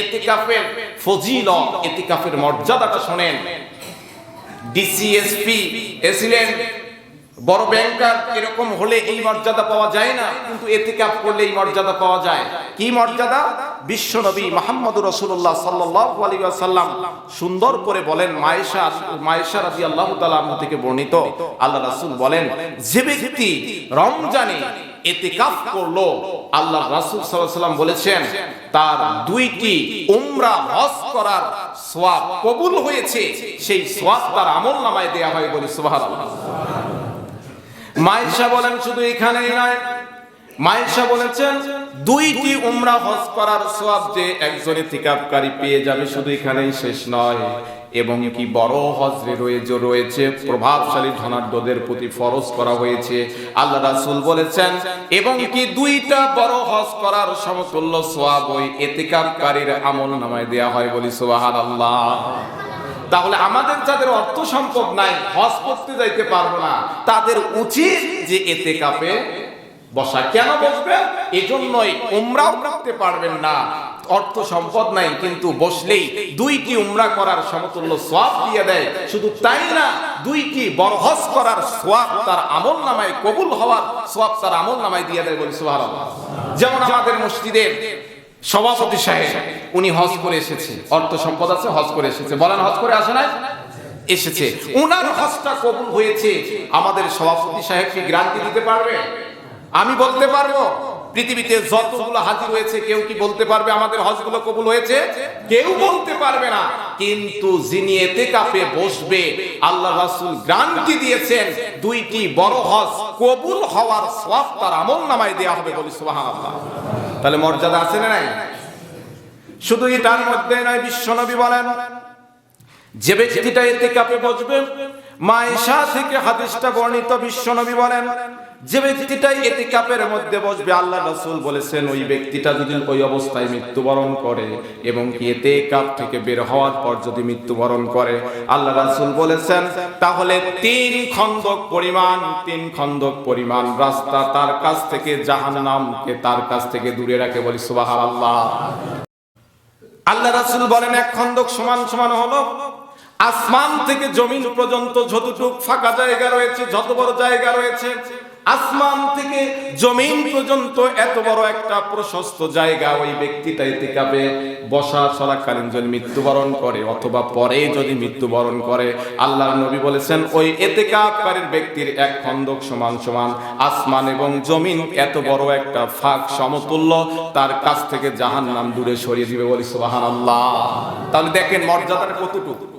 এতিকাফের ফজিল এতিকাফের মর্যাদাটা শোনেন। ডিসিএসপি এসিলেন, বড় ব্যাংকার এরকম হলে এই মর্যাদা পাওয়া যায় না, কিন্তু এতিকাফ করলে এই মর্যাদা পাওয়া যায়। কি মর্যাদা? বিশ্বনবী মোহাম্মদ রসুল্লাহ সাল্লাল্লাহু আলাইহি ওয়াসাল্লাম সুন্দর করে বলেন, মায়েশা মায়েশা রাদিয়াল্লাহু তাআলা আনহা থেকে বর্ণিত। আল্লাহ রাসুল বলেন, যে ব্যক্তি রমজানে এতেকাফ করল, আল্লাহ রাসুল সাল্লাল্লাহু আলাইহি ওয়াসাল্লাম বলেছেন তার দুইটি উমরা হজ করার সোয়াব কবুল হয়েছে। সেই সোয়াব তার আমল নামায় দেয়া হয় বলে সুবহানাল্লাহ। মায়েশা বলেন, শুধু এখানেই নয়। মায়েশা বলেছেন, দুইটি উমরা হজ করার সোয়াব যে একজনে ইতিকাফকারী পেয়ে যাবে, শুধু এখানেই শেষ নয়। এবং কি বড় হজরে রয়েছে রয়েছে, প্রভাবশালী ধনাঢ্যদের প্রতি ফরজ করা হয়েছে। আল্লাহ রাসূল বলেছেন, এবং কি দুইটা বড় হজ করার সমতুল্য সওয়াব ওই ইতিকাফকারীর আমল নামায় দেয়া হয় বলি আল্লাহ তাহলে আমাদের যাদের অর্থ সম্পদ নাই, হজ করতে যাইতে পারব না, তাদের উচিত যে এতে কাপে বসা। কেন বসবে? এজন্যই উমরাও করতে পারবেন না। অর্থ সম্পদ নাই, কিন্তু বসলেই দুইটি উমরা করার সমতুল্য সোয়াব দিয়ে দেয়। শুধু তাই না, দুইটি বড় হজ করার সোয়াব তার আমল নামায় কবুল হওয়ার সোয়াব তার আমল নামায় দিয়ে দেয় বলি, সুবহানাল্লাহ। যেমন আমাদের মসজিদের সভাপতি সাহেব, উনি হজ করে এসেছে। অর্থ সম্পদ আছে, হজ করে এসেছে। বলেন, হজ করে আসে নাই? এসেছে। উনার হজটা কবুল হয়েছে। আমাদের সভাপতি সাহেব কি গ্রান্তি দিতে পারবে? আমি বলতে পারব? পৃথিবীতে যতগুলো হাজির হয়েছে কেউ কি বলতে পারবে আমাদের হজগুলো কবুল হয়েছে? কেউ বলতে পারবে না। কিন্তু যিনি এতে কাপে বসবে, আল্লাহ রাসূল গ্রান্টি দিয়েছেন, দুইটি বড় হজ কবুল হওয়ার সওয়াব তার আমল নামায় দেয়া হবে বলি সুবহানাল্লাহ। তাহলে মর্যাদা আছে না নাই? শুধু এটার মধ্যে নয় বিশ্বনবী বলেন, যে ব্যক্তিটা এতে কাপে বসবে, মায়েশা থেকে হাদিসটা বর্ণিত বিশ্বনবী বলেন যে ব্যক্তিটা এতে কাপের মধ্যে বসবে, আল্লাহ রসুল বলেছেন, ওই ব্যক্তিটা যদি ওই অবস্থায় মৃত্যুবরণ করে এবং কি এতে কাপ থেকে বের হওয়ার পর যদি মৃত্যুবরণ করে, আল্লাহ রাসূল বলেছেন, তাহলে তিন খন্দক পরিমাণ, তিন খন্দক পরিমাণ রাস্তা তার কাছ থেকে জাহান নামকে তার কাছ থেকে দূরে রাখে বলি সুবাহ আল্লাহ রাসূল বলেন, এক খন্দক সমান সমান হলো, আসমান থেকে জমিন পর্যন্ত যতটুক ফাঁকা জায়গা রয়েছে, যত বড় জায়গা রয়েছে আসমান থেকে জমিন পর্যন্ত এত বড় একটা প্রশস্ত জায়গা ওই ব্যক্তিটা ইতিকাবে বসা চলাকালীন যদি মৃত্যুবরণ করে অথবা পরে যদি মৃত্যুবরণ করে আল্লাহ নবী বলেছেন, ওই এতেকাপকারীর ব্যক্তির এক খন্দক সমান সমান আসমান এবং জমিন এত বড় একটা ফাঁক সমতুল্য, তার কাছ থেকে জাহান্নাম দূরে সরিয়ে দিবে বলি সুবহানাল্লাহ। তাহলে দেখেন মর্যাদাটা কতটুকু?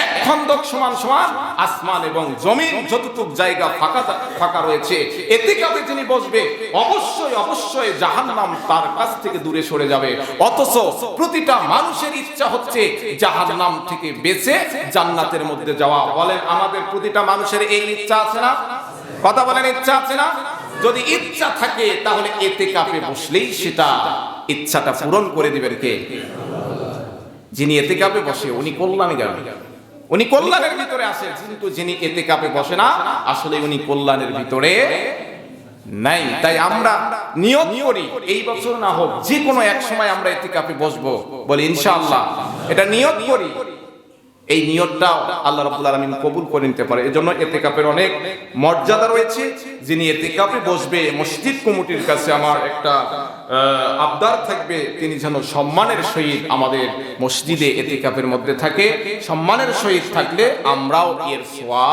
এক খন্দক সমান সমান আসমান এবং জমিন, যতটুক জায়গা ফাঁকা ফাঁকা রয়েছে, এতে কাপে যিনি বসবে। অবশ্যই অবশ্যই জাহান্নাম তার কাছ থেকে দূরে সরে যাবে। অথচ প্রতিটা মানুষের ইচ্ছা হচ্ছে জাহান্নাম থেকে বেঁচে জান্নাতের মধ্যে যাওয়া। বলেন, আমাদের প্রতিটা মানুষের এই ইচ্ছা আছে না? কথা বলেন, ইচ্ছা আছে না? যদি ইচ্ছা থাকে, তাহলে এতে কাপে বসলেই সেটা ইচ্ছাটা পূরণ করে দিবেন কে? যিনি এতে কাপে বসে, উনি কল্যাণে যাবেন উনি কল্যাণের ভিতরে আসেন কিন্তু যিনি এতে কাপে বসে না, আসলে উনি কল্যাণের ভিতরে নাই। তাই আমরা নিয়ত করি, এই বছর না হোক, যে কোনো এক সময় আমরা এতে কাপে বসবো, বলি ইনশাআল্লাহ। এটা নিয়ত করি। এই নিয়তটাও আল্লাহ রাব্বুল আলামিন কবুল করে নিতে পারে। এজন্য এতেকাপের অনেক মর্যাদা রয়েছে, যিনি এতেকাপে বসবে, মসজিদ কমিটির কাছে আমার একটা আবদার থাকবে। তিনি যেন সম্মানের সহিত আমাদের মসজিদে এতেকাপের মধ্যে থাকে। সম্মানের সহিত থাকলে আমরাও এর সোয়া